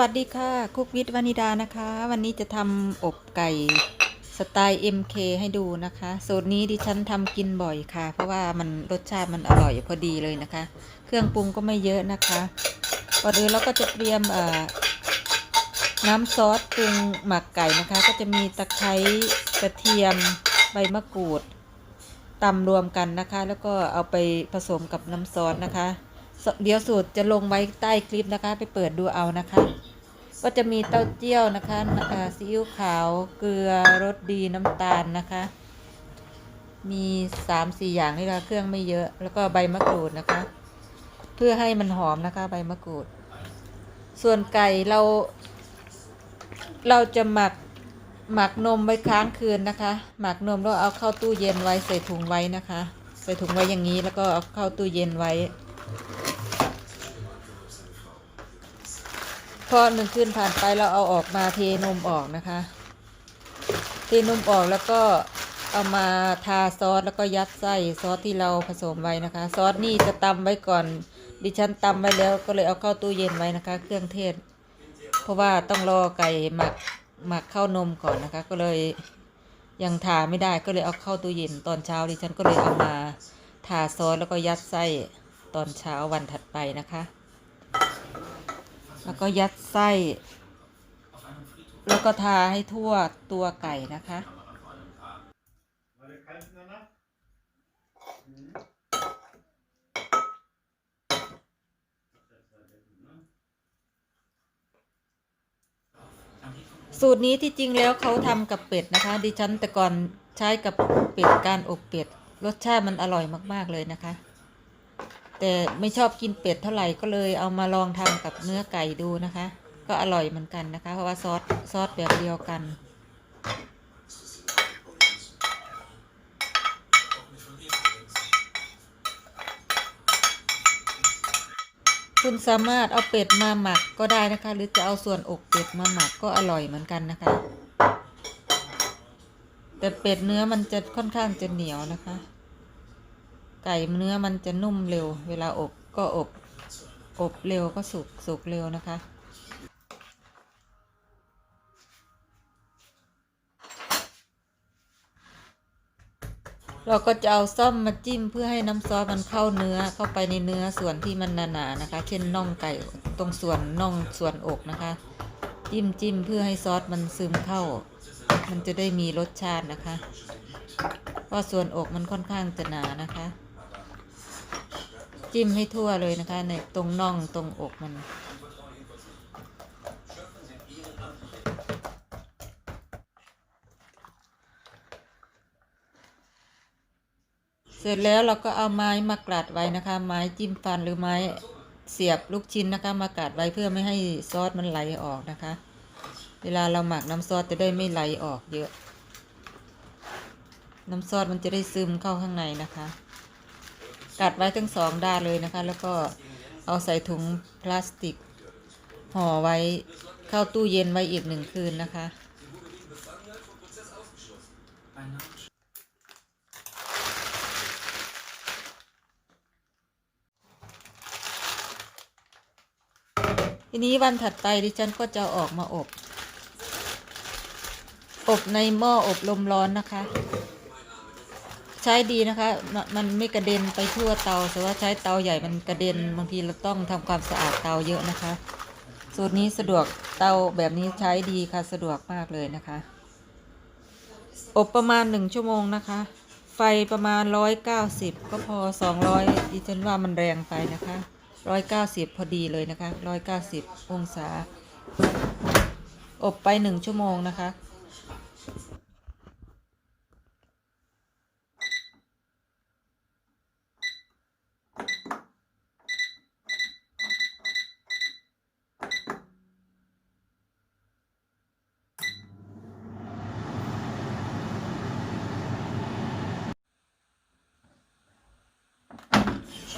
วัสดีค่ะ คุกวิทวานิดานะคะ วันนี้จะทำอบไก่สไตล์ MK ให้ดูนะคะสูตรนี้ดิฉันทำกินบ่อยค่ะ เพราะว่ามันรสชาติมันอร่อยพอดีเลยนะคะ เครื่องปรุงก็ไม่เยอะนะคะก่อนอื่นเราก็จะเตรียมน้ำซอสปรุงหมักไก่นะคะ ก็จะมีตะไคร้กระเทียมใบมะกรูดตำรวมกันนะคะ แล้วก็เอาไปผสมกับน้ำซอสนะคะ เดี๋ยวสูตรจะลงไว้ใต้คลิปนะคะ ไปเปิดดูเอานะคะ ก็จะมีเต้าเจี้ยวนะคะซีอิ๊วขาวเกลือรสดีน้ำตาลนะคะ มีสามสี่อย่างนี่ละเครื่องไม่เยอะ แล้วก็ใบมะกรูดนะคะ เพื่อให้มันหอมนะคะ ใบมะกรูด ส่วนไก่เรา เราจะหมักหมักนมไว้ค้างคืนนะคะ หมักนมแล้วเอาเข้าตู้เย็นไว้ใส่ถุงไว้นะคะ ใส่ถุงไว้อย่างนี้แล้วก็เอาเข้าตู้เย็นไว้ อหนึ่งคืนผ่านไปเราเอาออกมาเทนมออกนะคะ เทนมออกแล้วก็เอามาทาซอสแล้วก็ยัดไส้ซอสที่เราผสมไว้นะคะ ซอสนี่จะตำไว้ก่อน ดิฉันตำไว้แล้วก็เลยเอาเข้าตู้เย็นไว้นะคะ เครื่องเทศ เพราะว่าต้องรอไก่หมักหมักเข้านมก่อนนะคะ ก็เลยยังทาไม่ได้ก็เลยเอาเข้าตู้เย็นตอนเช้าดิฉันก็เลยเอามาทาซอสแล้วก็ยัดไส้ตอนเช้าวันถัดไปนะคะ แล้วก็ยัดไส้ แล้วก็ทาให้ทั่วตัวไก่นะคะ สูตรนี้ที่จริงแล้วเขาทำกับเป็ดนะคะ ดิฉันแต่ก่อนใช้กับเป็ดการอบเป็ด รสชาติมันอร่อยมาก ๆ เลยนะคะ แต่ไม่ชอบกินเป็ดเท่าไหร่ก็เลยเอามาลองทำกับเนื้อไก่ดูนะคะ ก็อร่อยเหมือนกันนะคะ เพราะว่าซอสซอสแบบเดียวกัน คุณสามารถเอาเป็ดมาหมักก็ได้นะคะ หรือจะเอาส่วนอกเป็ดมาหมักก็อร่อยเหมือนกันนะคะ แต่เป็ดเนื้อมันจะค่อนข้างจะเหนียวนะคะ ไก่เนื้อมันจะนุ่มเร็ว เวลาอบก็อบ อบเร็วก็สุกสุกเร็วนะคะ เราก็จะเอาซ่อมมาจิ้มเพื่อให้น้ำซอสมันเข้าเนื้อเข้าไปในเนื้อส่วนที่มันหนาๆนะคะ เช่นน่องไก่ตรงส่วนน่องส่วนอกนะคะ จิ้มจิ้มเพื่อให้ซอสมันซึมเข้า มันจะได้มีรสชาตินะคะ เพราะส่วนอกมันค่อนข้างจะหนานะคะ จิ้มให้ทั่วเลยนะคะ ในตรงน่องตรงอกมัน เสร็จแล้วเราก็เอาไม้มากรัดไว้นะคะ ไม้จิ้มฟันหรือไม้เสียบลูกชิ้นนะคะ มากรัดไว้เพื่อไม่ให้ซอสมันไหลออกนะคะ เวลาเราหมักน้ำซอสจะได้ไม่ไหลออกเยอะ น้ำซอสมันจะได้ซึมเข้าข้างในนะคะ กัดไว้ทั้งสองด้านเลยนะคะ แล้วก็เอาใส่ถุงพลาสติกห่อไว้เข้าตู้เย็นไว้อีกหนึ่งคืนนะคะ ทีนี้วันถัดไปดิฉันก็จะออกมาอบ อบในหม้ออบลมร้อนนะคะ ใช้ดีนะคะมมันไม่กระเด็นไปทั่วเตา แต่ว่าใช้เตาใหญ่มันกระเด็นบางทีเราต้องทำความสะอาดเตาเยอะนะคะ สูตรนี้สะดวกเตาแบบนี้ใช้ดีค่ะสะดวกมากเลยนะคะ อบประมาณหนึ่งชั่วโมงนะคะ ไฟประมาณร้อยเก้าสิบก็พอสองร้อยดิฉันว่ามันแรงไปนะคะร้อยเก้าสิบพอดีเลยนะคะร้อยเก้าสิบองศา อบไปหนึ่งชั่วโมงนะคะ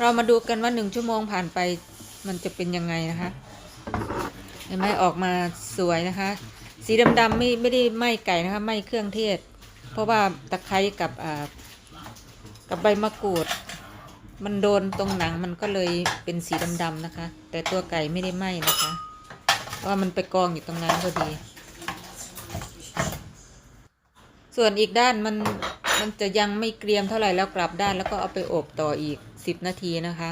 เรามาดูกันว่าหนึ่งชั่วโมงผ่านไปมันจะเป็นยังไงนะคะเห็นไหมออกมาสวยนะคะ สีดำๆไม่ไม่ได้ไหม้ไก่นะคะไหม้เครื่องเทศ เพราะว่าตะไคร้กับอ่ากับใบมะกรูด มันโดนตรงหนังมันก็เลยเป็นสีดำๆนะคะ แต่ตัวไก่ไม่ได้ไหม้นะคะว่ามันไปกองอยู่ตรงนั้นพอดี ส่วนอีกด้านมันมันจะยังไม่เกรียมเท่าไหร่แล้วกลับด้านแล้วก็เอาไปอบต่ออีก สิบนาทีนะคะ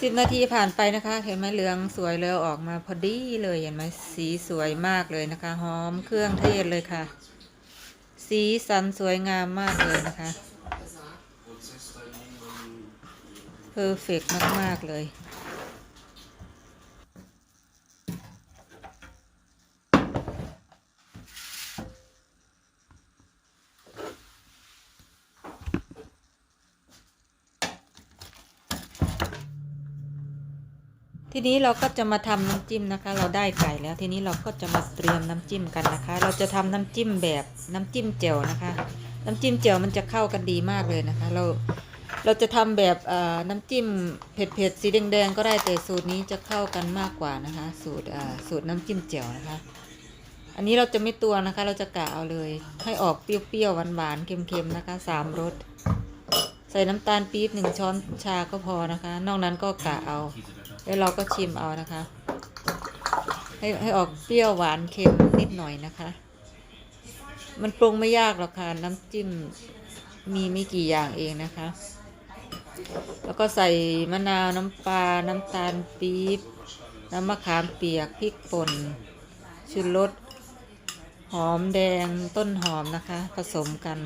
สิบนาทีผ่านไปนะคะ เห็นไหมเหลืองสวยเลยออกมาพอดีเลยเห็นไหมสีสวยมากเลยนะคะหอมเครื่องเทศเลยค่ะ สีสันสวยงามมากเลยนะคะเพอร์เฟกมาก ๆ เลย ทีนี้เราก็จะมาทำน้ำจิ้มนะคะ เราได้ไก่แล้ว ทีนี้เราก็จะมาเตรียมน้ำจิ้มกันนะคะ เราจะทำน้ำจิ้มแบบน้ำจิ้มเจียวนะคะ น้ำจิ้มเจียวมันจะเข้ากันดีมากเลยนะคะ เราเราจะทำแบบน้ำจิ้มเผ็ดๆสีแดงๆก็ได้แต่สูตรนี้จะเข้ากันมากกว่านะคะ สูตรสูตรน้ำจิ้มเจียวนะคะ อันนี้เราจะไม่ตัวนะคะ เราจะกะเอาเลย ให้ออกเปรี้ยวๆหวานๆเค็มๆนะคะสามรสใส่น้ำตาลปี๊บหนึ่งช้อนชาก็พอนะคะ นอกนั้นก็กะเอา แล้วเราก็ชิมเอานะคะ ให้ให้ออกเปรี้ยวหวานเค็มนิดหน่อยนะคะ มันปรุงไม่ยากหรอกค่ะ น้ำจิ้มมีไม่กี่อย่างเองนะคะ แล้วก็ใส่มะนาวน้ำปลา น้ำตาลปี๊บ น้ำมะขามเปียก พริกป่นชูรสหอมแดงต้นหอมนะคะ ผสมกัน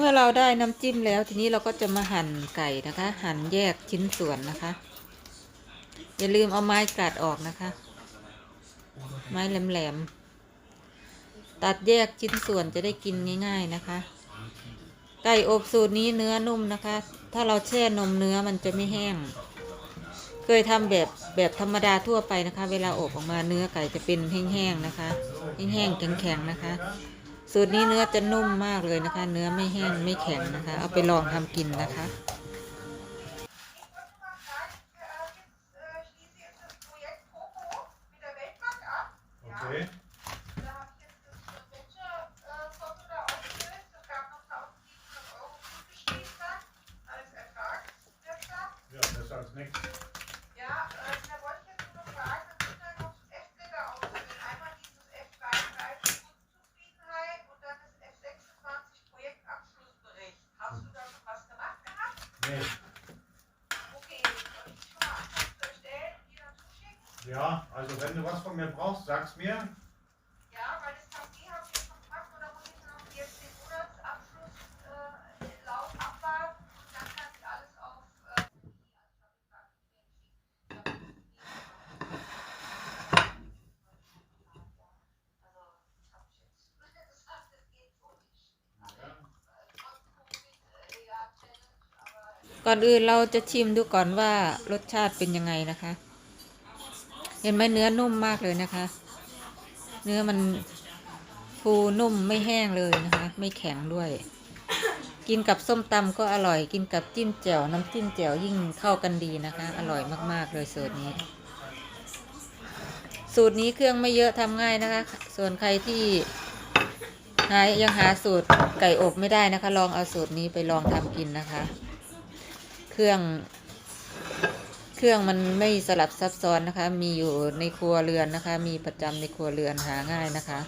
เมื่อเราได้น้ำจิ้มแล้วทีนี้เราก็จะมาหั่นไก่นะคะ หั่นแยกชิ้นส่วนนะคะ อย่าลืมเอาไม้กัดออกนะคะ ไม้แหลมๆตัดแยกชิ้นส่วนจะได้กินง่าย ๆนะคะ ไก่อบสูตรนี้เนื้อนุ่มนะคะ ถ้าเราแช่นมเนื้อมันจะไม่แห้ง เคยทำแบบแบบธรรมดาทั่วไปนะคะ เวลาอบออกมาเนื้อไก่จะเป็นแห้งๆนะคะแห้งๆแข็งๆนะคะ สูตรนี้เนื้อจะนุ่มมากเลยนะคะ เนื้อไม่แห้งไม่แข็งนะคะ เอาไปลองทำกินนะคะ Ja, also wenn du was von mir brauchst, sag's mir. Ja, weil das KG habe ich jetzt schon gemacht oder muss ich noch jetzt den Monatsabschluss äh, laut abwarten und dann kann ich alles auf äh, also habe ich jetzt gesagt, das geht so nicht. Trotz Covid, äh, ja, Challenge, aber ก่อนอื่นเราจะชิมดูก่อนว่ารสชาติเป็นยังไงนะคะ เห็นไหมเนื้อนุ่มมากเลยนะคะ เนื้อมันฟูนุ่มไม่แห้งเลยนะคะ ไม่แข็งด้วย กินกับส้มตำก็อร่อย กินกับจิ้มแจ่วน้ำจิ้มแจ่วยิ่งเข้ากันดีนะคะ อร่อยมากๆเลยสูตรนี้ สูตรนี้เครื่องไม่เยอะทำง่ายนะคะ ส่วนใครที่หายังหาสูตรไก่อบไม่ได้นะคะ ลองเอาสูตรนี้ไปลองทำกินนะคะ เครื่อง เครื่องมันไม่สลับซับซ้อนนะคะ มีอยู่ในครัวเรือนนะคะ มีประจำในครัวเรือนหาง่ายนะคะ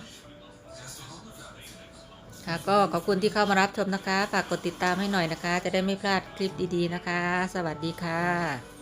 ค่ะก็ขอบคุณที่เข้ามารับชมนะคะ ฝากกดติดตามให้หน่อยนะคะ จะได้ไม่พลาดคลิปดีๆนะคะ สวัสดีค่ะ